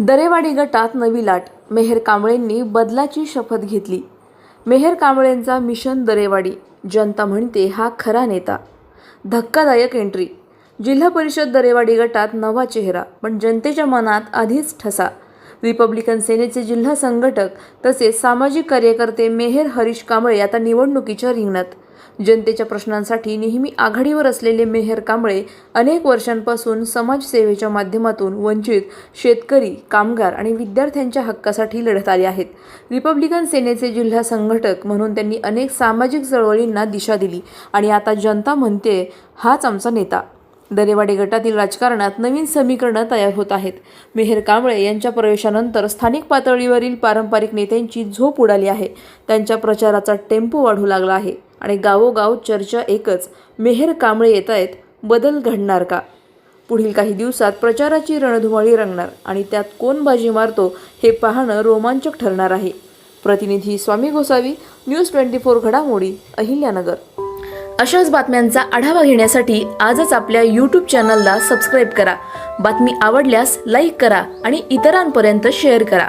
दरेवाडी गटात नवी लाट. मेहर कांबळेंनी बदलाची शपथ घेतली. मेहर कांबळेंचा मिशन दरेवाडी. जनता म्हणते हा खरा नेता. धक्कादायक एंट्री जिल्हा परिषद दरेवाडी गटात नवा चेहरा पण जनतेच्या मनात आधीच ठसा. रिपब्लिकन सेनेचे जिल्हा संघटक तसेच सामाजिक कार्यकर्ते मेहर हरीश कांबळे आता निवडणुकीच्या रिंगणात. जनतेच्या प्रश्नांसाठी नेहमी आघाडीवर असलेले मेहर कांबळे अनेक वर्षांपासून समाजसेवेच्या माध्यमातून वंचित शेतकरी कामगार आणि विद्यार्थ्यांच्या हक्कासाठी लढत आले आहेत. रिपब्लिकन सेनेचे जिल्हा संघटक म्हणून त्यांनी अनेक सामाजिक चळवळींना दिशा दिली आणि आता जनता म्हणते हाच आमचा नेता. दरेवाडी गटातील राजकारणात नवीन समीकरणं तयार होत आहेत. मेहर कांबळे यांच्या प्रवेशानंतर स्थानिक पातळीवरील पारंपरिक नेत्यांची झोप उडाली आहे. त्यांच्या प्रचाराचा टेम्पो वाढू लागला आहे. आणि गावोगाव चर्चा एकच. मेहर कांबळे येत आहेत बदल घडणार का? पुढील काही दिवसात प्रचाराची रणधुमाळी रंगणार आणि त्यात कोण बाजी मारतो हे पाहणं रोमांचक ठरणार आहे. प्रतिनिधी Swami Gosavi news twenty four घडामोडी अहिल्यानगर. अशाच बातम्यांचा आढावा घेण्यासाठी आजच आपल्या यूट्यूब चॅनलला सबस्क्राईब करा. बातमी आवडल्यास लाईक करा आणि इतरांपर्यंत शेअर करा.